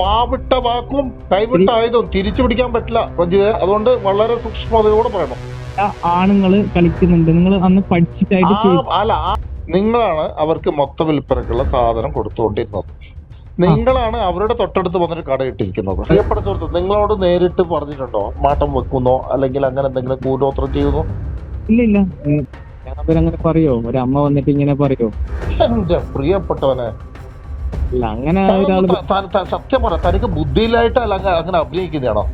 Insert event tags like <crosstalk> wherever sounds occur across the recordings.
വാവിട്ട വാക്കും കൈവിട്ട ആയുധവും തിരിച്ചു പിടിക്കാൻ പറ്റില്ല രഞ്ജിത്. അതുകൊണ്ട് വളരെ സൂക്ഷ്മതയോടെ പറയണം. ആണുങ്ങൾ കളിക്കുന്നുണ്ട്. നിങ്ങൾ അന്ന് പഠിച്ചിട്ടായിട്ട് അല്ല നിങ്ങളാണ് അവർക്ക് മൊത്ത വിൽപ്പനക്കുള്ള സാധനം കൊടുത്തുകൊണ്ടിരുന്നത്. നിങ്ങളാണ് അവരുടെ തൊട്ടടുത്ത് വന്നിട്ട് കടയിട്ടിരിക്കുന്നത് പ്രിയപ്പെട്ട സുഹൃത്ത് നിങ്ങളോട് നേരിട്ട് പറഞ്ഞിട്ടുണ്ടോ? മാട്ടം വെക്കുന്നോ? അല്ലെങ്കിൽ അങ്ങനെ എന്തെങ്കിലും കൂടോത്രം ചെയ്യുന്നു? ഇല്ല ഇല്ല. ഉം. അവരങ്ങനെ പറയോ? ഒരമ്മ വന്നിട്ട് ഇങ്ങനെ പറയോ? എന്റെ പ്രിയപ്പെട്ടവനെ അങ്ങനെ സത്യം പറ തനിക്ക് ബുദ്ധിയിലായിട്ടല്ല അല്ല അങ്ങനെ അഭിനയിക്കുന്നതാണോ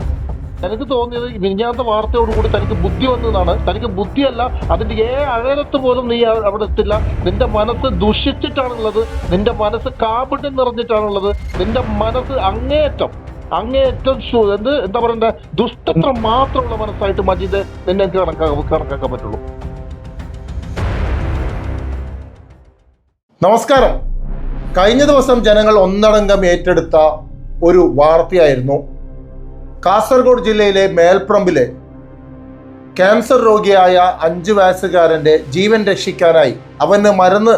തനിക്ക് തോന്നിയത് വിഞ്ഞാത്ത വാർത്തയോട് കൂടി തനിക്ക് ബുദ്ധി വന്നതാണ്. തനിക്ക് ബുദ്ധിയല്ല അതിന്റെ ഏ അഴലത്ത് പോലും നീ അവ- അവിടെ എത്തില്ല. നിന്റെ മനസ്സ് ദുഷിച്ചിട്ടാണുള്ളത് നിന്റെ മനസ്സ് കാപിട്ട് നിറഞ്ഞിട്ടാണുള്ളത് നിന്റെ മനസ്സ് അങ്ങേയറ്റം അങ്ങേയറ്റം ശു- എന്ത് എന്താ പറയണ്ടേ ദുഷ്ടത്വം മാത്രമുള്ള മനസ്സായിട്ട് മജീദ് നിന്നെ കണക്കാക്കാൻ കണക്കാക്കാൻ പറ്റുള്ളൂ. നമസ്കാരം. കഴിഞ്ഞ ദിവസം ജനങ്ങൾ ഒന്നടങ്കം ഏറ്റെടുത്ത ഒരു വാർത്തയായിരുന്നു. കാസർഗോഡ് ജില്ലയിലെ മേൽപ്രമ്പിലെ ക്യാൻസർ രോഗിയായ അഞ്ചു വയസ്സുകാരന്റെ ജീവൻ രക്ഷിക്കാനായി അവന് മരുന്ന്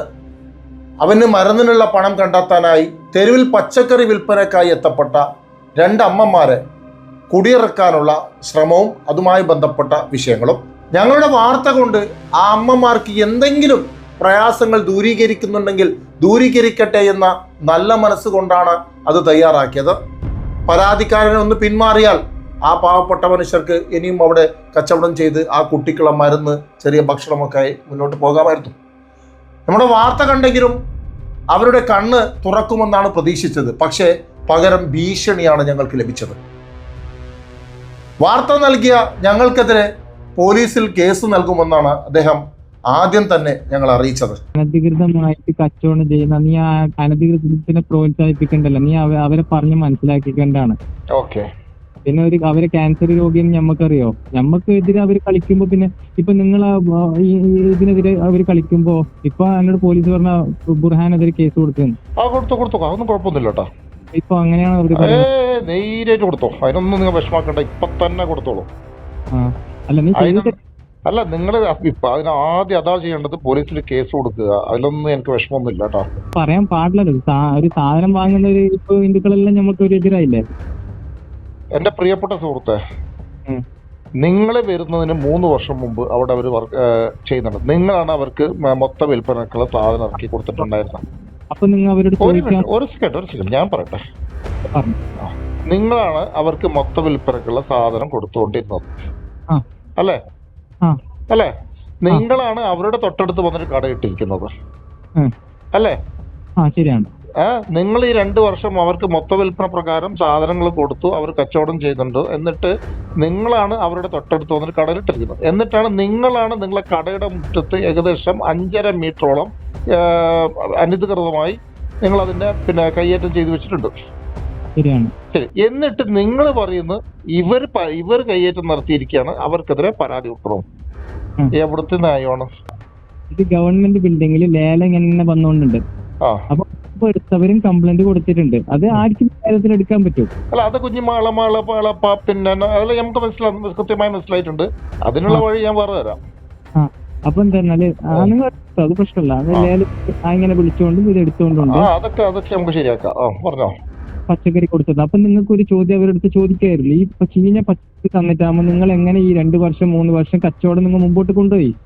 അവന് മരുന്നിനുള്ള പണം കണ്ടെത്താനായി തെരുവിൽ പച്ചക്കറി വിൽപ്പനക്കായി എത്തപ്പെട്ട രണ്ട് അമ്മമാരെ കുടിയിറക്കാനുള്ള ശ്രമവും അതുമായി ബന്ധപ്പെട്ട വിഷയങ്ങളും. ഞങ്ങളുടെ വാർത്ത കൊണ്ട് ആ അമ്മമാർക്ക് എന്തെങ്കിലും പ്രയാസങ്ങൾ ദൂരീകരിക്കുന്നുണ്ടെങ്കിൽ ദൂരീകരിക്കട്ടെ എന്ന നല്ല മനസ്സുകൊണ്ടാണ് അത് തയ്യാറാക്കിയത്. പരാതിക്കാരൻ ഒന്ന് പിന്മാറിയാൽ ആ പാവപ്പെട്ട മനുഷ്യർക്ക് ഇനിയും അവിടെ കച്ചവടം ചെയ്ത് ആ കുട്ടിക്കുള്ള മരുന്ന് ചെറിയ ഭക്ഷണമൊക്കെ ആയി മുന്നോട്ട് പോകാമായിരുന്നു. നമ്മുടെ വാർത്ത കണ്ടെങ്കിലും അവരുടെ കണ്ണ് തുറക്കുമെന്നാണ് പ്രതീക്ഷിച്ചത്. പക്ഷേ പകരം ഭീഷണിയാണ് ഞങ്ങൾക്ക് ലഭിച്ചത്. വാർത്ത നൽകിയ ഞങ്ങൾക്കെതിരെ പോലീസിൽ കേസ് നൽകുമെന്നാണ് അദ്ദേഹം ആദ്യം തന്നെ ഞങ്ങൾ അറിയിച്ചത്. അനധികൃതമായിട്ട് കച്ചവടം ചെയ്യുന്ന നീ ആ അനധികൃതത്തിനെ പ്രോത്സാഹിപ്പിക്കണ്ടല്ലോ. നീ അവരെ പറഞ്ഞ് മനസ്സിലാക്കിക്കേണ്ടാണ് ഓക്കെ. പിന്നെ ഒരു അവരെ ക്യാൻസർ രോഗിയെന്ന് ഞമ്മക്കറിയോ? ഞമ്മക്ക് എതിരെ അവർ കളിക്കുമ്പോ പിന്നെ ഇപ്പൊ നിങ്ങൾ ഇതിനെതിരെ അവർ കളിക്കുമ്പോ ഇപ്പൊ എന്നോട് പോലീസ് പറഞ്ഞ ബുർഹാനെതിരെ കേസ് കൊടുത്തു ആ കൊടുത്തോ കൊടുത്തോ. അതൊന്നും കുഴപ്പമൊന്നുമില്ല കേട്ടോ ഇപ്പൊ അങ്ങനെയാണ് അവർ കൊടുത്തോ. അതിനൊന്നും നിങ്ങൾ വിഷമാക്കണ്ട ഇപ്പൊ തന്നെ കൊടുത്തോളൂ. അല്ല നീ ചെയ്തിട്ട് അല്ല നിങ്ങൾ ഇപ്പൊ അതിന് ആദ്യം അതാ ചെയ്യേണ്ടത് പോലീസിൽ കേസ് കൊടുക്കുക. അതിലൊന്നും എനിക്ക് വിഷമമൊന്നുമില്ല കേട്ടോ. പറയാൻ പാടില്ലല്ലോ. ഒരു സാധനം വാങ്ങുന്ന ഒരു ഇപ്പൊ ഹിന്ദുക്കളെല്ലാം നമുക്ക് ഒരു എതിരായില്ലേ? എന്റെ പ്രിയപ്പെട്ട സുഹൃത്തെ. നിങ്ങൾ വരുന്നതിന് മൂന്ന് വർഷം മുമ്പ് അവിടെ അവർ വർക്ക് ചെയ്യുന്നുണ്ട്. നിങ്ങളാണ് അവർക്ക് മൊത്ത വിൽപ്പനക്കുള്ള സാധനം ഇറക്കി കൊടുത്തിട്ടുണ്ടായിരുന്നത്. അപ്പൊ നിങ്ങൾ അവരോട് ഒരു സെക്കൻഡ് ഒരു സെക്കൻഡ് ഞാൻ പറയട്ടെ? നിങ്ങളാണ് അവർക്ക് മൊത്ത വിൽപ്പനക്കുള്ള സാധനം കൊടുത്തുകൊണ്ടിരുന്നത്. അല്ലേ. അല്ലേ? നിങ്ങളാണ് അവരുടെ തൊട്ടടുത്ത് വന്നിട്ട് കട ഇട്ടിരിക്കുന്നത്. അല്ലേ? ശരിയാണ്. നിങ്ങൾ ഈ രണ്ട് വർഷം അവർക്ക് മൊത്ത വിൽപ്പന പ്രകാരം സാധനങ്ങൾ കൊടുത്തു അവർ കച്ചവടം ചെയ്യുന്നുണ്ട് എന്നിട്ട് നിങ്ങളാണ് അവരുടെ തൊട്ടടുത്ത് വന്നിട്ട് കടയിലിട്ടിരിക്കുന്നത്. എന്നിട്ടാണ് നിങ്ങളാണ് നിങ്ങളെ കടയുടെ മുറ്റത്ത് ഏകദേശം അഞ്ചര മീറ്ററോളം അനധികൃതമായി നിങ്ങൾ അതിന്റെ പിന്നെ കയ്യേറ്റം ചെയ്തു വെച്ചിട്ടുണ്ട്. ശരിയാണ്. ശരി എന്നിട്ട് നിങ്ങൾ പറയുന്നത് ഇവർ ഇവർ കയ്യേറ്റം നടത്തിയിരിക്കുകയാണ് അവർക്കെതിരെ പരാതി കൊടുക്കണം എവിടത്തെ ന്യായമാണ്? ഇത് ഗവൺമെന്റ് ബിൽഡിംഗിൽ ലേലം ഇങ്ങനെ വന്നുകൊണ്ടുണ്ട്. അപ്പൊ എടുത്തവരും കംപ്ലൈന്റ് കൊടുത്തിട്ടുണ്ട്. അത് ആർക്കും കാര്യത്തിൽ എടുക്കാൻ പറ്റും. അല്ല അത് കുഞ്ഞു മാള പാള പിന്നെ അതെല്ലാം നമുക്ക് മനസ്സിലാ കൃത്യമായി മനസ്സിലായിട്ടുണ്ട്. അതിനുള്ള വഴി ഞാൻ പറഞ്ഞു തരാം. അപ്പൊ എന്തായിരുന്നാൽ നിങ്ങൾ അത് പ്രശ്നമല്ല. അത് ആ. ലേലം ഇങ്ങനെ വിളിച്ചുകൊണ്ടും ഇത് എടുത്തുകൊണ്ടുണ്ട് അതൊക്കെ അതൊക്കെ നമുക്ക് ശരിയാക്കാം. പറഞ്ഞോ. പച്ചക്കറി കൊടുത്തത്. അപ്പൊ നിങ്ങൾക്ക് ഒരു ചോദ്യം അവരെടുത്ത് ചോദിക്കായിരുന്നു. ഈ ചീഞ്ഞ പച്ചക്കറി തന്നിട്ടാകുമ്പോ നിങ്ങൾ എങ്ങനെ ഈ രണ്ട് വർഷം മൂന്ന് വർഷം കച്ചവടം നിങ്ങൾ മുമ്പോട്ട് കൊണ്ടുപോയി?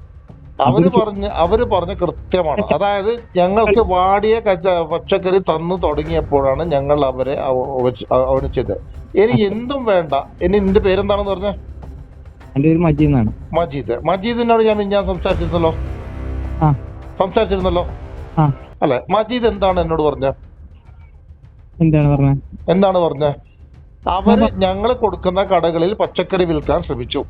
അവർ പറഞ്ഞ് അവർ പറഞ്ഞ കൃത്യമാണ്. അതായത് ഞങ്ങൾക്ക് വാടിയ കച്ച പച്ചക്കറി തന്നു തുടങ്ങിയപ്പോഴാണ് ഞങ്ങൾ അവരെ അവ- അവ- അവനിച്ചത്. ഇനി എന്തും വേണ്ട. ഇനി നിന്റെ പേരെന്താണെന്ന് പറഞ്ഞ? എന്റെ പേര് മജീദ് എന്നാണ്. മജീദ്. മജീദിനോട് ഞാൻ ഞാൻ സംസാരിച്ചിരുന്നല്ലോ. സംസാരിച്ചിരുന്നല്ലോ? അല്ലെ? മജീദ് എന്താണ് എന്നോട് പറഞ്ഞ? എന്താണ് പറഞ്ഞത് എന്താണ് പറഞ്ഞേ? അവർ ഞങ്ങൾ കൊടുക്കുന്ന കടകളിൽ പച്ചക്കറി വിൽക്കാൻ ശ്രമിച്ചു.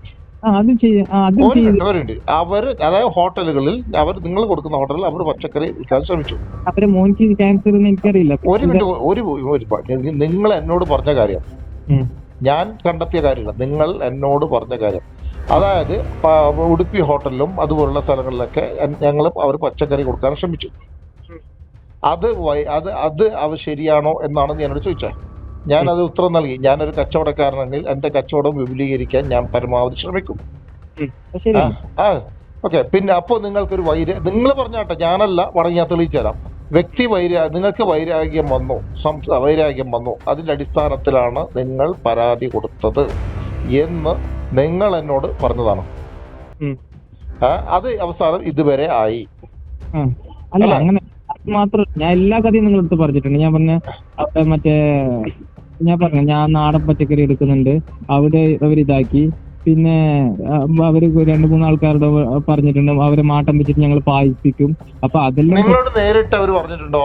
അവരുണ്ട്. അവർ അതായത് ഹോട്ടലുകളിൽ അവർ നിങ്ങൾ കൊടുക്കുന്ന ഹോട്ടലിൽ അവർ പച്ചക്കറി വിൽക്കാൻ ശ്രമിച്ചു. അവരെ മോനിക്ക് ക്യാൻസർ എനിക്കറിയില്ല. ഒരു മിനിറ്റ് ഒരു ഒരു നിങ്ങൾ എന്നോട് പറഞ്ഞ കാര്യം. ഞാൻ കണ്ടെത്തിയ കാര്യമില്ല. നിങ്ങൾ എന്നോട് പറഞ്ഞ കാര്യം. അതായത് ഉടുപ്പി ഹോട്ടലിലും അതുപോലുള്ള സ്ഥലങ്ങളിലൊക്കെ ഞങ്ങൾ അവർ പച്ചക്കറി കൊടുക്കാൻ ശ്രമിച്ചു. അത് വൈ- അത് അത് അവ ശരിയാണോ എന്നാണ് ഞാൻ എന്നോട് ചോദിച്ചത് ഞാൻ അത് ഉത്തരം നൽകി. ഞാനൊരു കച്ചവടക്കാരനെങ്കിൽ എന്റെ കച്ചവടം വിപുലീകരിക്കാൻ ഞാൻ പരമാവധി ശ്രമിക്കും. ആ ഓക്കെ. പിന്നെ അപ്പോൾ നിങ്ങൾക്കൊരു വൈര നിങ്ങൾ പറഞ്ഞാട്ടെ ഞാനല്ല പറഞ്ഞ് ഞാൻ തെളിയിച്ചു തരാം. വ്യക്തി വൈരാ നിങ്ങൾക്ക് വൈരാഗ്യം വന്നു വൈരാഗ്യം വന്നു. അതിന്റെ അടിസ്ഥാനത്തിലാണ് നിങ്ങൾ പരാതി കൊടുത്തത് എന്ന് നിങ്ങൾ എന്നോട് പറഞ്ഞതാണ്. അത് അവസാനം ഇതുവരെ ആയി. അല്ല. അങ്ങനെ മാത്രം ഞാൻ എല്ലാ കഥയും നിങ്ങളടുത്ത് പറഞ്ഞിട്ടുണ്ട്. ഞാൻ പറഞ്ഞ അവിടെ മറ്റേ ഞാൻ പറഞ്ഞു ഞാൻ നാടൻ പച്ചക്കറി എടുക്കുന്നുണ്ട്. അവിടെ അവരിതാക്കി പിന്നെ അവർ രണ്ട് മൂന്ന് ആൾക്കാരോട് പറഞ്ഞിട്ടുണ്ട്. അവരെ മാട്ടം വെച്ചിട്ട് ഞങ്ങൾ പായിപ്പിക്കും. അപ്പൊ അതെല്ലാം നിങ്ങളോട് നേരിട്ട് അവർ പറഞ്ഞിട്ടുണ്ടോ?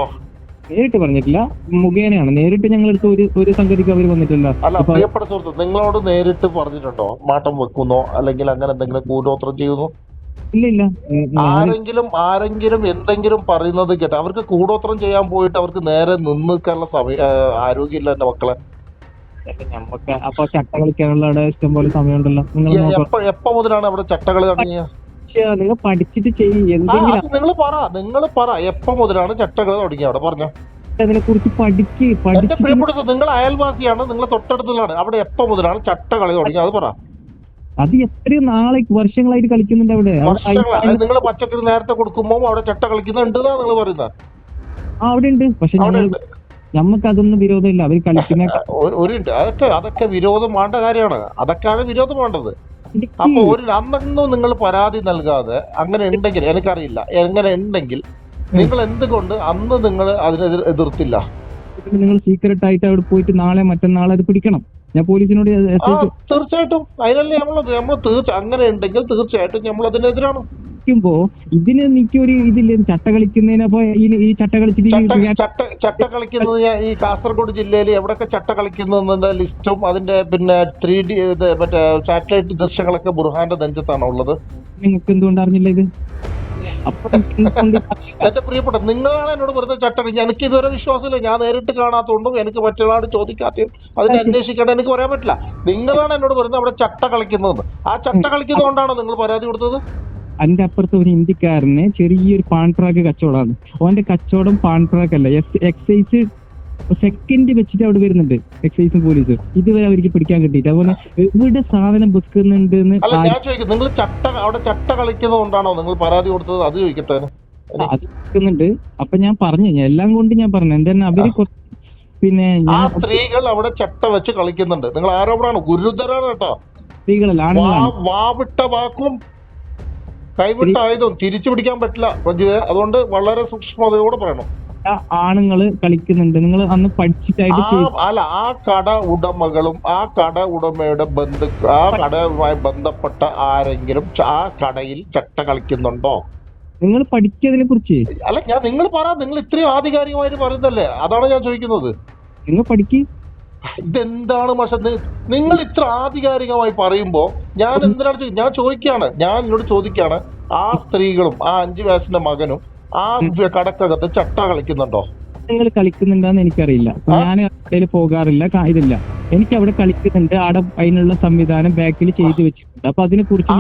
നേരിട്ട് പറഞ്ഞിട്ടില്ല. മുഖേനയാണ്. നേരിട്ട് ഞങ്ങൾ എടുത്ത് ഒരു ഒരു സംഗതിക്ക് അവർ വന്നിട്ടില്ല. അല്ല അപ്പൊ പ്രിയപ്പെട്ട സുഹൃത്ത് നിങ്ങളോട് നേരിട്ട് പറഞ്ഞിട്ടുണ്ടോ? മാട്ടം വെക്കുന്നോ? അല്ലെങ്കിൽ അങ്ങനെ എന്തെങ്കിലും കൂടോത്രം ചെയ്യുന്നു? ഇല്ല ഇല്ല ആരെങ്കിലും ആരെങ്കിലും എന്തെങ്കിലും പറയുന്നത് കേട്ടോ അവർക്ക് കൂടോത്രം ചെയ്യാൻ പോയിട്ട് അവർക്ക് നേരെ നിന്ന് നിൽക്കാനുള്ള സമയം ആരോഗ്യമില്ല എന്റെ മക്കളെ. നമുക്ക് അപ്പൊ ചട്ട കളിക്കാനുള്ള അവിടെ ഇഷ്ടം പോലെ സമയമുണ്ടല്ലോ. നിങ്ങൾ എ- നോക്കാം. എപ്പ എപ്പ മുതലാണ് അവിടെ ചട്ടകൾ തുടങ്ങിയ? നിങ്ങൾ പഠിച്ചിട്ട് ചെയ്യും. എന്തെങ്കിലും നിങ്ങൾ പറ നിങ്ങൾ പറ. എപ്പോ മുതലാണ് ചട്ടകൾ തുടങ്ങിയ അവിടെ? പറഞ്ഞ. അതിനെ കുറിച്ച് പഠിക്ക് നിങ്ങൾ അയൽവാസിയാണ് നിങ്ങൾ തൊട്ടടുത്തുള്ളതാണ്. അവിടെ എപ്പോ മുതലാണ് ചട്ടകളി തുടങ്ങിയത് അത് പറ. അത് എത്രയും നാളെ വർഷങ്ങളായിട്ട് കളിക്കുന്നുണ്ട് അവിടെ. നിങ്ങൾ പച്ചക്കറി നേരത്തെ കൊടുക്കുമ്പോ അവിടെ ചട്ട കളിക്കുന്നുണ്ട് നിങ്ങൾ പറയുന്നത് ആ, അവിടെ ഉണ്ട്. പക്ഷെ നമുക്ക്. ഞമ്മക്ക് അതൊന്നും വിരോധമില്ല. അവർ കളിക്കുന്ന <laughs> ഒരു- അതൊക്കെ അതൊക്കെ വിരോധം വേണ്ട കാര്യമാണ്. അതൊക്കെയാണ് വിരോധം വേണ്ടത്. അപ്പൊ ഒരു അന്നൊന്നും നിങ്ങൾ പരാതി നൽകാതെ അങ്ങനെ ഉണ്ടെങ്കിൽ എനിക്കറിയില്ല എങ്ങനെ ഉണ്ടെങ്കിൽ നിങ്ങൾ എന്തുകൊണ്ട് അന്ന് നിങ്ങൾ അതിനെതിരെ എതിർത്തില്ല? നിങ്ങൾ സീക്രട്ട് ആയിട്ട് അവിടെ പോയിട്ട് നാളെ മറ്റന്നാളെ അത് പിടിക്കണം. ഞാൻ പോലീസിനോട് തീർച്ചയായിട്ടും. അതിനല്ലേ നമ്മൾ നമ്മൾ തീർച്ച അങ്ങനെ ഉണ്ടെങ്കിൽ തീർച്ചയായിട്ടും നമ്മൾ അതിനെതിരാണ്. കളിക്കുമ്പോ ഇതിന് എനിക്ക് ഒരു ഇതില്ല ചട്ട കളിക്കുന്നതിന് ഈ ചട്ട കളിച്ചിട്ട് ചട്ട കളിക്കുന്നത് ഈ കാസർഗോഡ് ജില്ലയിൽ എവിടെയൊക്കെ ചട്ട കളിക്കുന്നതിന്റെ ലിസ്റ്റും അതിന്റെ പിന്നെ ത്രീ ഡി മറ്റേ സാറ്റലൈറ്റ് ദൃശ്യങ്ങളൊക്കെ ബുർഹാന്റെ നെഞ്ചത്താണ് ഉള്ളത് നിങ്ങൾക്ക് എന്തുകൊണ്ട് അറിഞ്ഞില്ല ഇത്? എന്റെ പ്രിയപ്പെട്ട നിങ്ങളാണ് എന്നോട് വെറുതെ ചട്ട എനിക്ക് ഇതുവരെ വിശ്വാസമില്ല. ഞാൻ നേരിട്ട് കാണാത്തോണ്ടും എനിക്ക് മറ്റൊരാളോട് ചോദിക്കാത്തതും അതിനെ അന്വേഷിക്കേണ്ട എനിക്ക് പറയാൻ പറ്റില്ല. നിങ്ങളാണ് എന്നോട് വെറുതെ അവിടെ ചട്ട കളിക്കുന്നതെന്ന്. ആ ചട്ട കളിക്കുന്നതുകൊണ്ടാണോ നിങ്ങൾ പരാതി കൊടുത്തത്? അതിന്റെ അപ്പുറത്ത് ഒരു ഹിന്ദിക്കാരന് ചെറിയൊരു പാൺട്രാക്ക് കച്ചവടമാണ്. ഓന്റെ കച്ചവടം പാൺട്രാക്ക് അല്ല. എക്സൈസ് സെക്കൻഡ് വെച്ചിട്ട് അവിടെ വരുന്നുണ്ട് എക്സൈസും പോലീസും ഇതുവരെ അവർക്ക് പിടിക്കാൻ കിട്ടിയിട്ട് അതുപോലെ എവിടെ സാധനം വെക്കുന്നുണ്ട് അല്ല ഞാൻ നിങ്ങൾ ചട്ട അവിടെ ചട്ട കളിക്കുന്നതുകൊണ്ടാണോ നിങ്ങൾ പരാതി കൊടുത്തത്? അത് ചോദിക്കട്ടെ. അത് വെക്കുന്നുണ്ട് അപ്പൊ ഞാൻ പറഞ്ഞു എല്ലാം കൊണ്ട് ഞാൻ പറഞ്ഞു. എന്താ അവർ പിന്നെ ആ സ്ത്രീകൾ അവിടെ ചട്ട വെച്ച് കളിക്കുന്നുണ്ട്. നിങ്ങൾ ആരോപണമാണ്? ഗുരുതരാണ് കേട്ടോ. സ്ത്രീകളല്ല വാവിട്ട വാക്കും കൈവിട്ട ആയുധം തിരിച്ചു പിടിക്കാൻ പറ്റില്ല അതുകൊണ്ട് വളരെ സൂക്ഷ്മതയോടെ പറയണം. ആ ആണുങ്ങൾ കളിക്കുന്നുണ്ട്. നിങ്ങൾ അന്ന് പഠിച്ചിട്ടായിട്ട് അല്ല ആ കട ഉടമകളും ആ കട ഉടമയുടെ ബന്ധു ആ കടയുമായി ബന്ധപ്പെട്ട ആരെങ്കിലും ആ കടയിൽ ചട്ട കളിക്കുന്നുണ്ടോ? നിങ്ങൾ പഠിച്ചതിനെ കുറിച്ച്. അല്ല ഞാൻ നിങ്ങൾ പറ നിങ്ങൾ ഇത്രയും ആധികാരികമായിട്ട് പറയുന്നല്ലേ അതാണ് ഞാൻ ചോദിക്കുന്നത്. നിങ്ങൾ പഠിക്ക്. ഇതെന്താണ് പക്ഷെ നിങ്ങൾ ഇത്ര ആധികാരികമായി പറയുമ്പോ ഞാൻ എന്തിനാണ് ഞാൻ ചോദിക്കാണ്. ഞാൻ എന്നോട് ചോദിക്കാണ്. ആ സ്ത്രീകളും ആ അഞ്ചു വയസ്സിന്റെ മകനും ആ കടക്കകത്ത് ചട്ട കളിക്കുന്നുണ്ടോ? നിങ്ങൾ കളിക്കുന്നുണ്ടെന്ന് എനിക്കറിയില്ല. ഞാൻ അവിടെ പോകാറില്ല ഇതില്ല. എനിക്ക് അവിടെ കളിക്കുന്നുണ്ട് അവിടെ അതിനുള്ള സംവിധാനം ബാക്കിൽ ചെയ്തു വെച്ചിട്ടുണ്ട്. അപ്പൊ അതിനെ കുറിച്ച്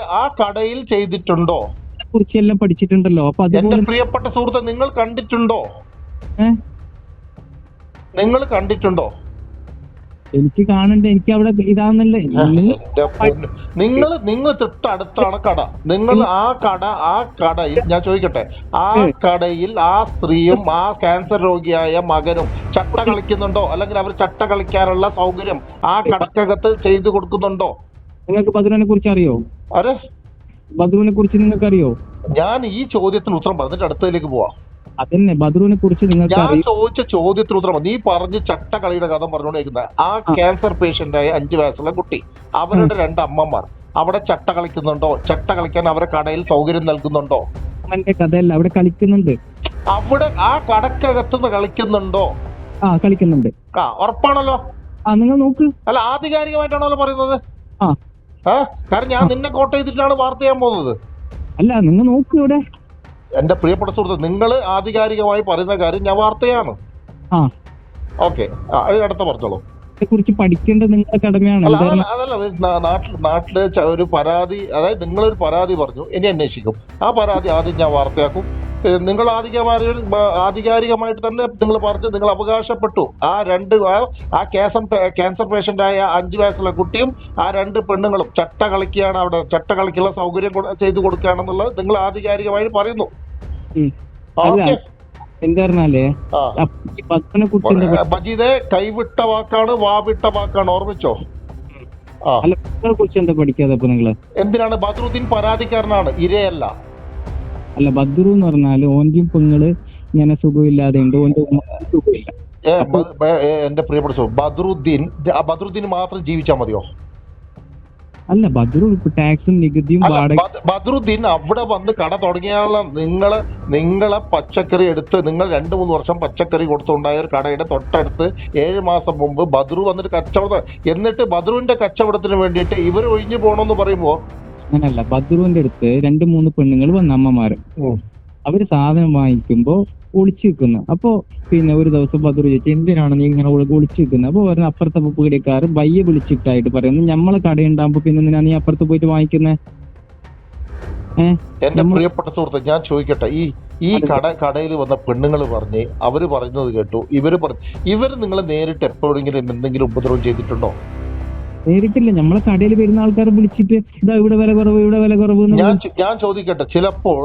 ആ കടയിൽ ചെയ്തിട്ടുണ്ടോ? കുറിച്ച് എല്ലാം പഠിച്ചിട്ടുണ്ടല്ലോ. അപ്പൊ അതുപോലെ പ്രിയപ്പെട്ട സുഹൃത്തെ നിങ്ങൾ കണ്ടിട്ടുണ്ടോ? നിങ്ങൾ കണ്ടിട്ടുണ്ടോ? എനിക്ക് കാണണ്ട? എനിക്ക് അവിടെ ഇതാന്നല്ലേ? എന്റെ നിങ്ങൾ നിങ്ങൾ തൊട്ടടുത്താണ് കട. നിങ്ങൾ ആ കട ആ കടയിൽ ഞാൻ ചോദിക്കട്ടെ. ആ കടയിൽ ആ സ്ത്രീയും ആ ക്യാൻസർ രോഗിയായ മകനും ചട്ട കളിക്കുന്നുണ്ടോ? അല്ലെങ്കിൽ അവർ ചട്ട കളിക്കാനുള്ള സൗകര്യം ആ കടക്കകത്ത് ചെയ്തു കൊടുക്കുന്നുണ്ടോ? നിങ്ങൾക്ക് ബദ്രുവിനെ കുറിച്ച് അറിയോ? അരെ ബദ്രുവിനെ കുറിച്ച് നിങ്ങൾക്ക് അറിയോ ഞാൻ ഈ ചോദ്യത്തിന് ഉത്തരം പറഞ്ഞിട്ട് അടുത്തതിലേക്ക് പോവാം. അതന്നെ ബദ്രുവിനെ കുറിച്ച് നിങ്ങൾക്ക് ഞാൻ ചോദിച്ച ചോദ്യത്തിന് ഉത്തരം നീ പറഞ്ഞ ചട്ട കളിയുടെ കഥ പറഞ്ഞുകൊണ്ടിരിക്കുന്ന ആ ക്യാൻസർ പേഷ്യന്റായ അഞ്ചു വയസ്സുള്ള കുട്ടി. അവരുടെ രണ്ട് അമ്മമാർ. അവിടെ ചട്ട കളിക്കുന്നുണ്ടോ? ചട്ട കളിക്കാൻ അവരെ കടയിൽ സൗകര്യം നൽകുന്നുണ്ടോ? അവന്റെ കഥയല്ല അവിടെ കളിക്കുന്നുണ്ട്. അവിടെ ആ കടക്കകത്തുനിന്ന് കളിക്കുന്നുണ്ടോ? ആ കളിക്കുന്നുണ്ട്. ആ ഉറപ്പാണല്ലോ. ആ നിങ്ങൾ നോക്ക്. അല്ല ആധികാരികമായിട്ടാണല്ലോ പറയുന്നത്. ആ. കാരണം ഞാൻ നിന്നെ കോട്ട ചെയ്തിട്ടാണ് വാർത്ത ചെയ്യാൻ പോകുന്നത്. അല്ല നിങ്ങൾ നോക്ക് ഇവിടെ. എന്റെ പ്രിയപ്പെട്ട സുഹൃത്ത് നിങ്ങൾ ആധികാരികമായി പറയുന്ന കാര്യം ഞാൻ വാർത്തയാണ്. ഓക്കെ. അടുത്ത പറഞ്ഞോളൂ ഇതിനെ കുറിച്ച് പഠിക്കേണ്ടത് നിങ്ങളുടെ കടമയാണ്. അതല്ല നാട്ടിൽ നാട്ടിൽ ഒരു പരാതി അതായത് നിങ്ങളൊരു പരാതി പറഞ്ഞു. ഇനി അന്വേഷിക്കും. ആ പരാതി ആദ്യം ഞാൻ വാർത്തയാക്കും. നിങ്ങൾ ആധികാരിക ആധികാരികമായിട്ട് തന്നെ നിങ്ങൾ പറഞ്ഞു നിങ്ങൾ അവകാശപ്പെട്ടു. ആ രണ്ട് ആ- ആ ക്യാൻസർ ക്യാൻസർ പേഷ്യന്റ് ആയ അഞ്ചു വയസ്സുള്ള കുട്ടിയും ആ രണ്ട് പെണ്ണുങ്ങളും ചട്ട കളിക്കുകയാണ് അവിടെ. ചട്ട കളിക്കുള്ള സൗകര്യം ചെയ്തു കൊടുക്കുകയാണെന്നുള്ളത് നിങ്ങൾ ആധികാരികമായി പറയുന്നു. ഓക്കെ. എന്താ പറഞ്ഞാലേ അപ്പ ഈ ബദ്രനെ കുറിച്ച് എന്താ പഠി- മജീദെ കൈവിട്ട വാക്കാണ് വാവിട്ട വാക്കാണ്. ഓർമ്മിച്ചോ? കുറിച്ച് എന്താ പഠിക്കാതെ നിങ്ങൾ? എന്തിനാണ്? ബദ്രുദ്ദീൻ പരാതിക്കാരനാണ്. ഇരയല്ല. അല്ല ബദ്രു എന്ന് പറഞ്ഞാൽ ഓന്റെയും പെങ്ങൾ ഇങ്ങനെ സുഖമില്ലാതെ ഉണ്ട്. ഓന്റെ സുഖമില്ല. എന്റെ പ്രിയപ്പെട്ട ബദ്രുദ്ദീൻ ബദ്രുദ്ദീൻ മാത്രം ജീവിച്ചാൽ മതിയോ? അല്ല ബദ്രു ടാക്സും നികുതിയും ബദ്രുദ്ദീൻ അവിടെ വന്ന് കട തുടങ്ങിയാലുള്ള നിങ്ങളെ നിങ്ങളെ പച്ചക്കറി എടുത്ത് നിങ്ങൾ രണ്ടു മൂന്ന് വർഷം പച്ചക്കറി കൊടുത്തുണ്ടായ ഒരു കടയുടെ തൊട്ടടുത്ത് ഏഴ് മാസം മുമ്പ് ബദ്രു വന്നിട്ട് കച്ചവടം എന്നിട്ട് ബദ്രുവിന്റെ കച്ചവടത്തിന് വേണ്ടിയിട്ട് ഇവർ ഒഴിഞ്ഞു പോകണമെന്ന് പറയുമ്പോ അങ്ങനല്ല ബദ്രുവിന്റെ അടുത്ത് രണ്ട് മൂന്ന് പെണ്ണുങ്ങൾ വന്ന അമ്മമാര്. അവർ സാധനം വാങ്ങിക്കുമ്പോ ഒളിച്ചു വെക്കുന്നു അപ്പൊ പിന്നെ ഒരു ദിവസം ബദർ ചോദിച്ചു എന്തിനാണ് നീ ഇങ്ങനെ വിളിച്ചു ഒളിച്ചു അപ്പോൾ അപ്പൊ പറഞ്ഞ അപ്പുറത്തെ പീടിയക്കാർ ബയ്യ വിളിച്ചിട്ടായിട്ട് പറയുന്നു നമ്മളെ ഉണ്ടാകുമ്പോൾ പിന്നെ എന്തിനാ നീ അപ്പുറത്ത് പോയിട്ട് വാങ്ങിക്കുന്നേ? ഏഹ് എന്റെ പ്രിയപ്പെട്ട സുഹൃത്ത് ഞാൻ ചോദിക്കട്ടെ ഈ ഈ കട കടയിൽ വന്ന പെണ്ണുങ്ങൾ പറഞ്ഞ് അവർ പറയുന്നത് കേട്ടു. ഇവർ പറഞ്ഞു ഇവർ നിങ്ങളെ നേരിട്ട് എപ്പോഴെങ്കിലും എന്തെങ്കിലും ഉപദ്രവം ചെയ്തിട്ടുണ്ടോ? നേരിട്ടില്ല. നമ്മളെ കടയിൽ വരുന്ന ആൾക്കാരെ വിളിച്ചിട്ട് ഇതാ ഇവിടെ വില കുറവ് ഇവിടെ വില കുറവ് ഞാൻ ഞാൻ ചോദിക്കട്ടെ ചിലപ്പോൾ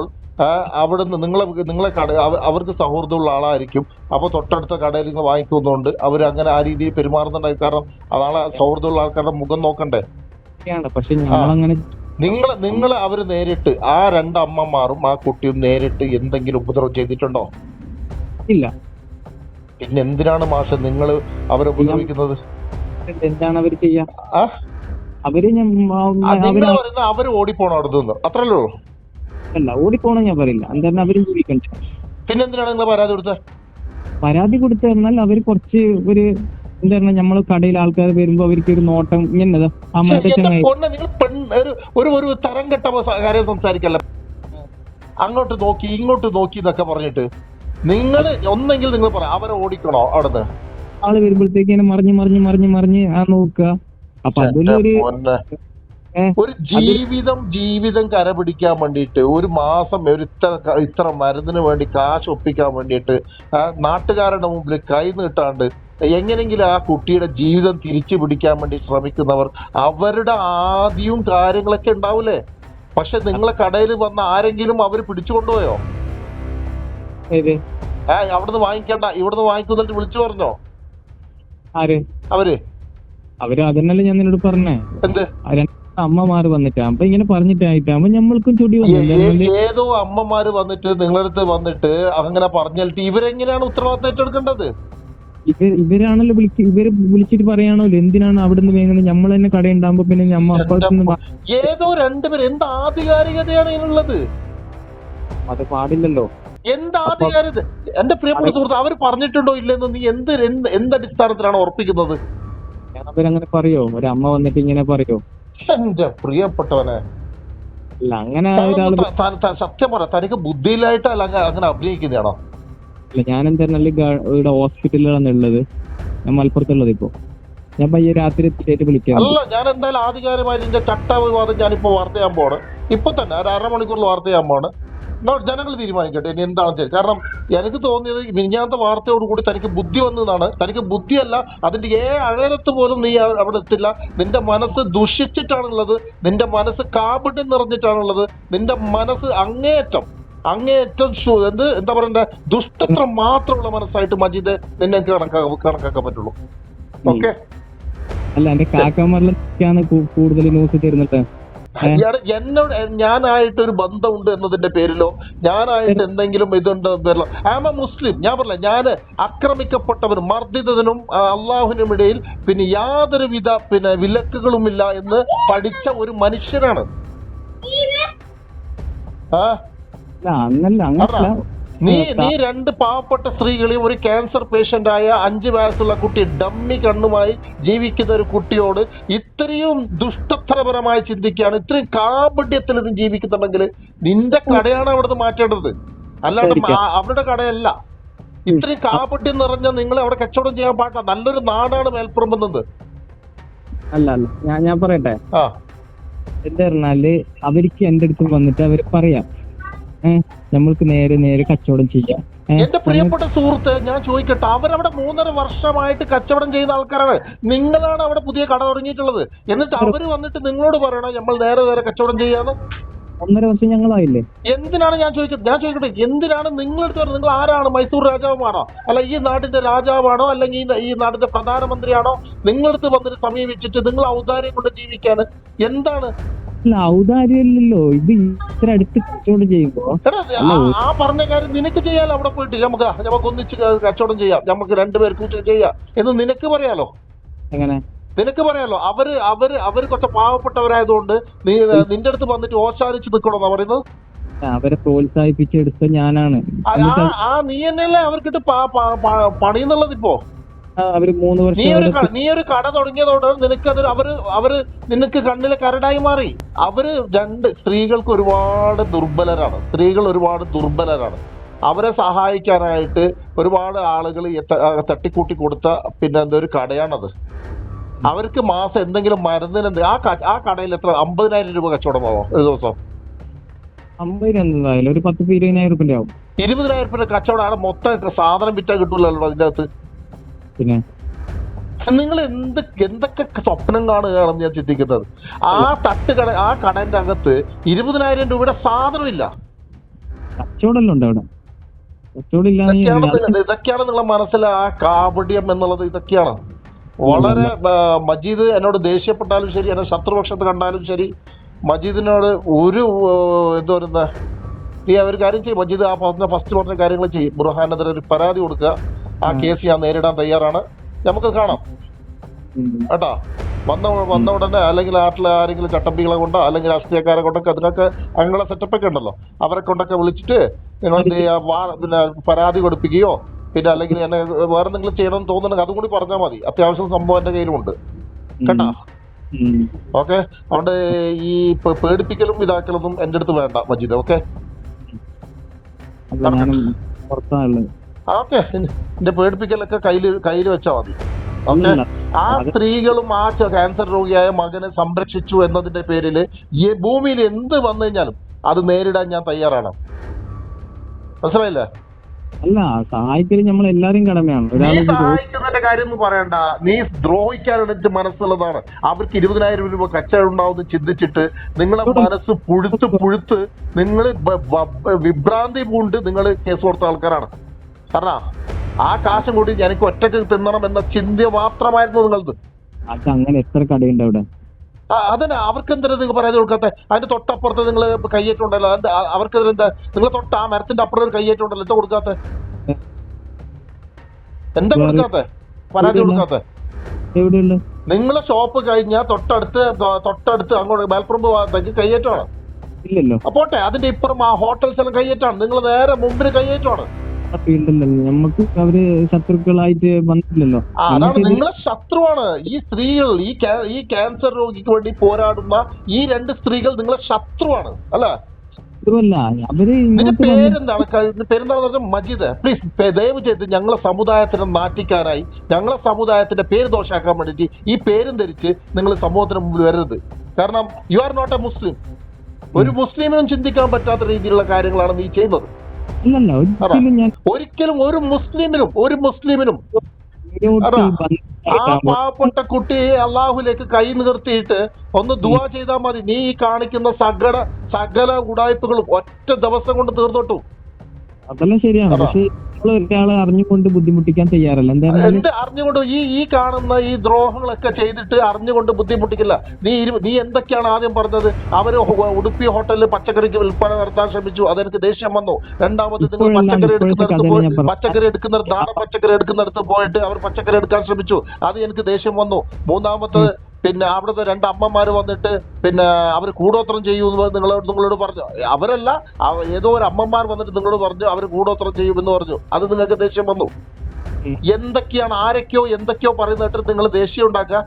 അവിടുന്ന് നിങ്ങളെ നിങ്ങളെ കട അവ- അവർക്ക് സൗഹൃദമുള്ള ആളായിരിക്കും. അപ്പോൾ തൊട്ടടുത്ത കടയിൽ നിങ്ങൾ വാങ്ങിക്കുന്നുണ്ട്. അവർ അങ്ങനെ ആ രീതിയിൽ പെരുമാറുന്നുണ്ടായി. കാരണം അതാണ് സൗഹൃദമുള്ള ആൾക്കാരുടെ മുഖം നോക്കണ്ടേ? പക്ഷെ ഞങ്ങളങ്ങനെ നിങ്ങൾ നിങ്ങൾ അവർ നേരിട്ട് ആ രണ്ട് അമ്മമാരും ആ കുട്ടിയും നേരിട്ട് എന്തെങ്കിലും ഉപദ്രവം ചെയ്തിട്ടുണ്ടോ? ഇല്ല. പിന്നെ എന്തിനാണ് മാഷ നിങ്ങൾ അവരെ ഉപദ്രവിക്കുന്നത്? എന്താണ് അവർ ചെയ്യാ? അവർ അവർ ഓടിപ്പോണം അടുത്ത് അത്രല്ലേ ഉള്ളൂ. അല്ല ഓടിപ്പോണം ഞാൻ പറയില്ല. എന്തായാലും അവരും ജീവിക്കണ്ട പിന്നെ എന്തിനാണ് നിങ്ങൾ പരാതി കൊടുത്തത് പരാതി കൊടുത്തെന്നാൽ അവർ കുറച്ച് ഒരു എന്താ നമ്മൾ നമ്മൾ കടയിൽ ആൾക്കാർ വരുമ്പോ അവർക്ക് ഒരു നോട്ടം ഇങ്ങനെ ആ മറ്റേ ചങ്ങായി ഒരു തരം കെട്ട കാര്യം സംസാരിക്കല്ല? അങ്ങോട്ട് നോക്കി ഇങ്ങോട്ട് നോക്കി എന്നൊക്കെ പറഞ്ഞിട്ട്. നിങ്ങൾ ഒന്നെങ്കിൽ നിങ്ങൾ പറ അവരെ ഓടിക്കണോ അവിടുന്ന്? ആൾ വരുമ്പോഴത്തേക്ക് മറിഞ്ഞ് മറിഞ്ഞ് മറിഞ്ഞ് മറിഞ്ഞ് ആ നോക്കുക. അപ്പൊ അതിലൊരു ഒരു ജീവിതം ജീവിതം കരപിടിക്കാൻ വേണ്ടിയിട്ട് ഒരു മാസം ഒരു ഇത്ര ഇത്ര മരുന്നിന് വേണ്ടി കാശ് ഒപ്പിക്കാൻ വേണ്ടിയിട്ട് നാട്ടുകാരുടെ മുമ്പിൽ കൈ നീട്ടാണ്ട് എങ്ങനെങ്കിലും ആ കുട്ടിയുടെ ജീവിതം തിരിച്ചു പിടിക്കാൻ വേണ്ടി ശ്രമിക്കുന്നവർ അവരുടെ ആദ്യവും കാര്യങ്ങളൊക്കെ ഉണ്ടാവൂലേ? പക്ഷെ നിങ്ങളെ കടയിൽ വന്ന ആരെങ്കിലും അവർ പിടിച്ചു കൊണ്ടുപോയോ? ഏ അവിടുന്ന് വാങ്ങിക്കണ്ട ഇവിടുന്ന് വാങ്ങിക്കുന്നിട്ട് വിളിച്ചു പറഞ്ഞോ? ആര്? അവർ? അവർ അതന്നല്ലേ ഞാൻ നിന്നോട് പറഞ്ഞേ. എന്ത്? അമ്മമാര് വന്നിട്ട് അപ്പൊ ഇങ്ങനെ പറഞ്ഞിട്ടായിട്ടാകുമ്പോ നമ്മൾക്കും ചൊടി വന്നില്ല ഏതോ അമ്മമാര് വന്നിട്ട് നിങ്ങളടുത്ത് വന്നിട്ട് അങ്ങനെ പറഞ്ഞിട്ട് ഇവരെങ്ങനെയാണ് ഉത്തരവാദിത്തം ഏറ്റെടുക്കേണ്ടത്? ഇവർ ഇവരാണല്ലോ വിളിച്ച് ഇവർ വിളിച്ചിട്ട് പറയാണല്ലോ എന്തിനാണ് അവിടെ നിന്ന് വേങ്ങുന്നത്? നമ്മൾ തന്നെ കട ഉണ്ടാകുമ്പോ പിന്നെ നമ്മ ഏതോ രണ്ടുപേർ എന്ത് ആധികാരികതയാണ് ഇതിനുള്ളത്? അത് പാടില്ലല്ലോ. എന്ത് ആധികാരികത? എന്റെ പ്രിയപ്പെട്ട സുഹൃത്ത് അവർ പറഞ്ഞിട്ടുണ്ടോ ഇല്ലെന്ന് നീ എന്ത് എന്ത് അടിസ്ഥാനത്തിലാണ് ഉറപ്പിക്കുന്നത്? ഞാൻ അവരങ്ങനെ പറയോ? ഒരമ്മ വന്നിട്ട് ഇങ്ങനെ പറയോ? എന്റെ പ്രിയപ്പെട്ടവനെ. അങ്ങനെ സത്യം പറ തനിക്ക് ബുദ്ധിയില്ലായിട്ടല്ല അങ്ങ- അങ്ങനെ അഭിനയിക്കുന്നതാണോ? ഞാൻ എന്തായിരുന്നാലും ഇവിടെ ഹോസ്പിറ്റലിലാണ് ഉള്ളത്. ഞാൻ മലപ്പുറത്തുള്ളത് ഇപ്പോ. ഞാൻ പയ്യെ രാത്രി എത്തിയിട്ട് വിളിക്കാം അല്ല ഞാൻ എന്തായാലും ആധികാരികമായി ചട്ടവിവാദം ഞാനിപ്പോ വാർത്ത ചെയ്യാൻ പോണ് ഇപ്പൊ തന്നെ ഒരു അരമണിക്കൂറിൽ വാർത്ത ചെയ്യാൻ പോണ് ജനങ്ങൾ തീരുമാനിക്കട്ടെ ഇനി എന്താണെന്ന് കാരണം എനിക്ക് തോന്നിയത് മിനിഞ്ഞാത്ത വാർത്തയോടുകൂടി തനിക്ക് ബുദ്ധി വന്നതാണ്. തനിക്ക് ബുദ്ധിയല്ല അതിന്റെ ഏ അഴലത്ത് പോലും നീ അവ- അവിടെ എത്തില്ല. നിന്റെ മനസ്സ് ദുഷിച്ചിട്ടാണുള്ളത് നിന്റെ മനസ്സ് കാപട്യം നിറഞ്ഞിട്ടാണുള്ളത് നിന്റെ മനസ്സ് അങ്ങേയറ്റം അങ്ങേയറ്റം എന്ത് എന്താ പറയണ്ട ദുഷ്ടത്വം മാത്രമുള്ള മനസ്സായിട്ട് മജീദ് നിന്നെ കണക്കാ കണക്കാക്കാൻ കണക്കാക്കാൻ പറ്റുള്ളൂ ഓക്കെ? അല്ല എന്റെ കാക്കാമറിലൊക്കെയാണ് കൂടുതൽ ന്യൂസ് തരുന്നത്. ഇയാൾ എന്നോട് ഞാനായിട്ട് ഒരു ബന്ധമുണ്ട് എന്നതിന്റെ പേരിലോ ഞാനായിട്ട് എന്തെങ്കിലും ഇതുണ്ട് പേരിലോ. ആമ മുസ്ലിം ഞാൻ പറഞ്ഞ ഞാൻ ആക്രമിക്കപ്പെട്ടവനും മർദ്ദിതനും അള്ളാഹുനും അള്ളാഹുവിനും ഇടയിൽ പിന്നെ യാതൊരുവിധ പിന്നെ വിലക്കുകളുമില്ല എന്ന് പഠിച്ച ഒരു മനുഷ്യനാണ്. ആ? അങ്ങനല്ല നീ നീ രണ്ട് പാവപ്പെട്ട സ്ത്രീകളെയും ഒരു ക്യാൻസർ പേഷ്യന്റ് ആയ അഞ്ച് വയസ്സുള്ള കുട്ടി ഡമ്മി കണ്ണുമായി ജീവിക്കുന്ന ഒരു കുട്ടിയോട് ഇത്രയും ദുഷ്ടത്തരപരമായി ചിന്തിക്കുകയാണ് ഇത്രയും കാപട്യത്തിൽ ഇത് ജീവിക്കുന്നുണ്ടെങ്കിൽ നിന്റെ കടയാണ് അവിടുന്ന് മാറ്റേണ്ടത്. അല്ലാണ്ട്. അവരുടെ കടയല്ല. ഇത്രയും കാപട്യം നിറഞ്ഞ നിങ്ങൾ അവിടെ കച്ചവടം ചെയ്യാൻ പാടില്ല. നല്ലൊരു നാടാണ് മേൽപ്പുറം അല്ല അല്ല. ഞാൻ ഞാൻ പറയട്ടെ? എന്താ പറഞ്ഞാൽ അവർക്ക് എന്റെ അടുത്ത് വന്നിട്ട് അവർ പറയാം. ഏഹ് നമ്മൾക്ക് നേരെ നേരെ കച്ചവടം ചെയ്യാം. എന്റെ പ്രിയപ്പെട്ട സുഹൃത്ത് ഞാൻ ചോദിക്കട്ടെ അവരവിടെ മൂന്നര വർഷമായിട്ട് കച്ചവടം ചെയ്യുന്ന ആൾക്കാരാണ്. നിങ്ങളാണ് അവിടെ പുതിയ കട തുടങ്ങിയിട്ടുള്ളത്. എന്നിട്ട് അവർ വന്നിട്ട് നിങ്ങളോട് പറയണം നമ്മൾ നേരെ നേരെ കച്ചവടം ചെയ്യാന്ന്? ഒന്നര വർഷം ഞങ്ങളായില്ലേ? എന്തിനാണ് ഞാൻ ചോദിച്ചത്? ഞാൻ ചോദിക്കട്ടെ എന്തിനാണ് നിങ്ങളെടുത്ത് പറഞ്ഞത് നിങ്ങൾ ആരാണ്? മൈസൂർ രാജാവുമാണോ അല്ല ഈ നാടിന്റെ രാജാവാണോ? അല്ലെങ്കിൽ ഈ- ഈ നാടിന്റെ പ്രധാനമന്ത്രിയാണോ? നിങ്ങളെടുത്ത് വന്നിട്ട് സമീപിച്ചിട്ട് നിങ്ങൾ ഔദാര്യം കൊണ്ട് ജീവിക്കാൻ എന്താണ് അല്ല ഔദാര്യല്ലോ ഇത് ഇത്ര അടുത്ത് കച്ചവടം ചെയ്യുമ്പോ. ആ- പറഞ്ഞ കാര്യം നിനക്ക് ചെയ്യാലോ അവിടെ പോയിട്ട്? നമുക്ക് നമുക്ക് ഒന്നിച്ച് കച്ചവടം ചെയ്യാം. നമുക്ക് രണ്ടുപേർക്കും കൂട്ടി ചെയ്യാം. എന്ന് നിനക്ക് പറയാലോ? എങ്ങനെ? നിനക്ക് പറയാലോ? അവർ അവർ അവർ കുറച്ച് പാവപ്പെട്ടവരായതുകൊണ്ട് നീ നിന്റെ അടുത്ത് വന്നിട്ട് ഓശാലിച്ച് നിൽക്കണമെന്നാ പറയുന്നത്? അവരെ പ്രോത്സാഹിപ്പിച്ചെടുത്ത ഞാനാണ്. ആ- നീ തന്നെയല്ലേ അവർക്കിട്ട് പണിന്നുള്ളത് ഇപ്പോ? അവർ മൂന്ന് നീ വർഷം ഒരു നീ ഒരു കട തുടങ്ങിയതോടെ നിനക്ക് അത് അവർ അവർ നിനക്ക് കണ്ണിലെ കരടായി മാറി. അവർ രണ്ട് സ്ത്രീകൾക്ക് ഒരുപാട് ദുർബലരാണ്. സ്ത്രീകൾ ഒരുപാട് ദുർബലരാണ്. അവരെ സഹായിക്കാനായിട്ട് ഒരുപാട് ആളുകൾ തട്ടിക്കൂട്ടി കൊടുത്ത പിന്നെ എന്താ ഒരു കടയാണത്. അവർക്ക് മാസം എന്തെങ്കിലും മരുന്നിന് എന്ത്- ആ ആ കടയിൽ എത്ര? അമ്പതിനായിരം രൂപ കച്ചവടമാവോ ഒരു ദിവസം? ഒരു പത്ത് ഇരുപതിനായിരം റുപ്യ ആവും. ഇരുപതിനായിരം രൂപ കച്ചവടമാണ് മൊത്തം സാധനം വിറ്റാ കിട്ടൂലല്ലോ അതിന്റെ അകത്ത്. പിന്നെ? നിങ്ങൾ എന്ത് എന്തൊക്കെ സ്വപ്നം കാണുകയാണെന്ന് ഞാൻ ചിന്തിക്കുന്നത്? ആ തട്ട് കട ആ കടന്റെ അകത്ത് ഇരുപതിനായിരം രൂപയുടെ സാധനമില്ല കച്ചവടമല്ലോ ഉണ്ട് അവിടെ. ഇതൊക്കെയാണ് നിങ്ങളെ മനസ്സിലെ ആ കാപട്യം എന്നുള്ളത്. ഇതൊക്കെയാണ്. വളരെ മജീദ് എന്നോട് ദേഷ്യപ്പെട്ടാലും ശരി എന്നെ ശത്രുപക്ഷത്ത് കണ്ടാലും ശരി. മജീദിനോട് ഒരു എന്താ പറയുന്ന? നീ ഒരു കാര്യം ചെയ്യും. മജീദ് ആ പറഞ്ഞ ഫസ്റ്റ് പറഞ്ഞ കാര്യങ്ങൾ ചെയ്യും. ബുർഹാനെതിരെ ഒരു പരാതി കൊടുക്കുക. ആ കേസ് ഞാൻ നേരിടാൻ തയ്യാറാണ്. നമുക്ക് കാണാം. കേട്ടാ? വന്ന വന്ന ഉടനെ അല്ലെങ്കിൽ നാട്ടിലെ ആരെങ്കിലും ചട്ടമ്പികളെ കൊണ്ടോ അല്ലെങ്കിൽ രാഷ്ട്രീയക്കാരെ കൊണ്ടൊക്കെ അതിനൊക്കെ അങ്ങനെ സെറ്റപ്പൊക്കെ ഉണ്ടല്ലോ. അവരെ കൊണ്ടൊക്കെ വിളിച്ചിട്ട് നിങ്ങൾ എന്ത് പിന്നെ പരാതി കൊടുപ്പിക്കുകയോ പിന്നെ അല്ലെങ്കിൽ എന്നെ വേറെ നിങ്ങൾ ചെയ്യണമെന്ന് തോന്നുന്നുണ്ടെങ്കിൽ അതും കൂടി പറഞ്ഞാൽ മതി. അത്യാവശ്യം സംഭവം എന്റെ കയ്യിലുണ്ട് കേട്ടാ. ഓക്കെ? അതുകൊണ്ട് ഈ പേടിപ്പിക്കലും ഇതാക്കലൊന്നും എന്റെ അടുത്ത് വേണ്ട മജീദ്. ഓക്കെ? ഓക്കെ. എന്റെ പേടിപ്പിക്കലൊക്കെ കയ്യിൽ കയ്യിൽ വെച്ചാൽ മതി. ഓക്കെ. ആ സ്ത്രീകളും ആ ക്യാൻസർ രോഗിയായ മകനെ സംരക്ഷിച്ചു എന്നതിന്റെ പേരിൽ ഈ ഭൂമിയിൽ എന്ത് വന്നു കഴിഞ്ഞാലും അത് നേരിടാൻ ഞാൻ തയ്യാറാണ്. മനസ്സിലായില്ലേ? അല്ല സഹായിക്കൽ നമ്മൾ എല്ലാരും കടമയാണ്. സഹായിക്കുന്നതിന്റെ കാര്യം പറയണ്ട. നീ ദ്രോഹിക്കാനെടുത്ത് മനസ്സുള്ളതാണ്. അവർക്ക് ഇരുപതിനായിരം രൂപ കച്ചവടം ഉണ്ടാവുമെന്ന് ചിന്തിച്ചിട്ട് നിങ്ങളെ മനസ്സ് പുഴുത്ത് പുഴുത്ത് നിങ്ങൾ വിഭ്രാന്തി പൂണ്ട് നിങ്ങൾ കേസ് കൊടുത്ത ആൾക്കാരാണ്. കാരണം ആ കാശും കൂടി എനിക്ക് ഒറ്റയ്ക്ക് തിന്നണം എന്ന ചിന്ത മാത്രമായിരുന്നു നിങ്ങളത് അത് അങ്ങനെ എത്ര കടയുണ്ട് അവിടെ? ആ, അതന്നെ അവർക്ക് എന്തിനാ നിങ്ങൾ പറയാതെ കൊടുക്കാത്ത? അതിന്റെ തൊട്ടപ്പുറത്ത് നിങ്ങൾ കയ്യേറ്റുണ്ടല്ലോ അത് അവർക്ക് എന്താ? നിങ്ങൾ തൊട്ട് ആ മരത്തിന്റെ അപ്പുറത്ത് കയ്യേറ്റുണ്ടല്ലോ എന്താ കൊടുക്കാത്ത? എന്താ കൊടുക്കാത്ത? പരാതി കൊടുക്കാത്ത? നിങ്ങളെ ഷോപ്പ് കഴിഞ്ഞാൽ തൊട്ടടുത്ത് തൊട്ടടുത്ത് അങ്ങോട്ട് മേൽപ്പുറമ്പ് ഭാഗത്തേക്ക് കയ്യേറ്റമാണ്. ഇല്ലല്ലോ. ആ പോട്ടെ. അതിന്റെ ഇപ്പുറം ആ ഹോട്ടൽസ് എല്ലാം കയ്യേറ്റാണ്. നിങ്ങൾ നേരെ മുമ്പിന് കയ്യേറ്റമാണ്. ഫീൽഡിലല്ലോ? നമുക്ക് അവർ ശത്രുക്കളായിട്ട് വന്നിട്ടില്ലല്ലോ. അതാണ് നിങ്ങളെ ശത്രുവാണ്. ഈ സ്ത്രീകൾ ഈ ഈ ക്യാൻസർ രോഗിക്ക് വേണ്ടി പോരാടുന്ന ഈ രണ്ട് സ്ത്രീകൾ നിങ്ങളെ ശത്രുവാണ് അല്ല? പേരെന്താണ്? മജീദ്. പ്ലീസ് ദയവ് ചെയ്ത് ഞങ്ങളെ സമുദായത്തിന് നാട്ടിക്കാനായി ഞങ്ങളെ സമുദായത്തിന്റെ പേര് ദോഷാക്കാൻ വേണ്ടിയിട്ട് ഈ പേരും ധരിച്ച് നിങ്ങൾ സമൂഹത്തിന് മുമ്പിൽ വരരുത്. കാരണം you are not a Muslim ഒരു മുസ്ലിമിനും ചിന്തിക്കാൻ പറ്റാത്ത രീതിയിലുള്ള കാര്യങ്ങളാണ് നീ ചെയ്യുന്നത്. അല്ലല്ല ഒരിക്കലും ഞാൻ ഒരിക്കലും ഒരു മുസ്ലിമിനും ഒരു മുസ്ലിമിനും അതാ. ആ പാവപ്പെട്ട കുട്ടിയെ അള്ളാഹുലേക്ക് കൈ നിർത്തിയിട്ട് ഒന്ന് ദുവാ ചെയ്താൽ മതി. നീ ഈ കാണിക്കുന്ന സകല സകല ഉടായ്പകളും ഒറ്റ ദിവസം കൊണ്ട് തീർന്നോട്ടു. അതെല്ലാം ശരിയാണ്. പക്ഷെ നമ്മൾ ഒരാളെ അറിഞ്ഞുകൊണ്ട് ബുദ്ധിമുട്ടിക്കാൻ തയ്യാറല്ല. എന്തായാലും എന്ത് അറിഞ്ഞുകൊണ്ട് ഈ ഈ കാണുന്ന ഈ ദ്രോഹങ്ങളൊക്കെ ചെയ്തിട്ട് അറിഞ്ഞുകൊണ്ട് ബുദ്ധിമുട്ടിക്കില്ല. നീ ഇരു- നീ എന്തൊക്കെയാണ് ആദ്യം പറഞ്ഞത്? അവർ ഹോ- ഉടുപ്പി ഹോട്ടലിൽ പച്ചക്കറിക്ക് വിൽപ്പന നടത്താൻ ശ്രമിച്ചു. അതെനിക്ക് ദേഷ്യം വന്നു. രണ്ടാമത് നിങ്ങൾ പച്ചക്കറി ഇപ്പോഴത്തെ എടുക്കുന്നിടത്ത് കഥ പോയി ഞാൻ പറഞ്ഞു. പച്ചക്കറി എടുക്കുന്ന നാടൻ പച്ചക്കറി എടുക്കുന്നിടത്ത് പോയിട്ട് അവർ പച്ചക്കറി എടുക്കാൻ ശ്രമിച്ചു. അത് എനിക്ക് ദേഷ്യം വന്നു. മൂന്നാമത് പിന്നെ അവിടുത്തെ രണ്ട് അമ്മമാർ വന്നിട്ട് പിന്നെ അവർ കൂടോത്രം ചെയ്യുമെന്ന് നിങ്ങളോട് നിങ്ങളോട് പറഞ്ഞു. അവരല്ല അവ- ഏതോ ഒരു അമ്മമാർ വന്നിട്ട് നിങ്ങളോട് പറഞ്ഞു അവർ കൂടോത്രം ചെയ്യുമെന്ന് പറഞ്ഞു. അത് നിങ്ങൾക്ക് ദേഷ്യം വന്നു? എന്തൊക്കെയാണ് ആരൊക്കെയോ എന്തൊക്കെയോ പറയുന്നിട്ട് നിങ്ങൾ ദേഷ്യം ഉണ്ടാക്കുക?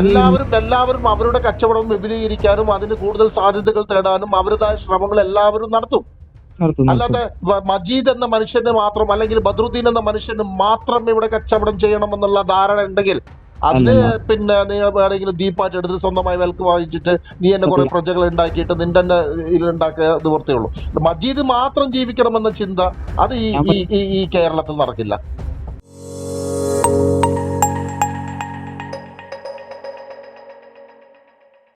എല്ലാവരും എല്ലാവരും അവരുടെ കച്ചവടം വിപുലീകരിക്കാനും അതിന് കൂടുതൽ സാധ്യതകൾ തേടാനും അവരുടേതായ ശ്രമങ്ങൾ എല്ലാവരും നടത്തും. അല്ലാതെ മജീദ് എന്ന മനുഷ്യന് മാത്രം അല്ലെങ്കിൽ ബദ്രുദ്ദീൻ എന്ന മനുഷ്യന് മാത്രം ഇവിടെ കച്ചവടം ചെയ്യണമെന്നുള്ള ധാരണ ഉണ്ടെങ്കിൽ അത്. പിന്നെ നീ വേണമെങ്കിലും ദീപായിട്ട് എടുത്ത് സ്വന്തമായി വിലക്ക് വാങ്ങിച്ചിട്ട് നീ എന്നെ കുറെ പ്രജകൾ ഉണ്ടാക്കിയിട്ട് നിന്റെ തന്നെ ഇതിലുണ്ടാക്കുക നിവൃത്തിയുള്ളൂ മജീദ് മാത്രം ജീവിക്കണമെന്ന ചിന്ത അത് ഈ- ഈ കേരളത്തിൽ നടക്കില്ല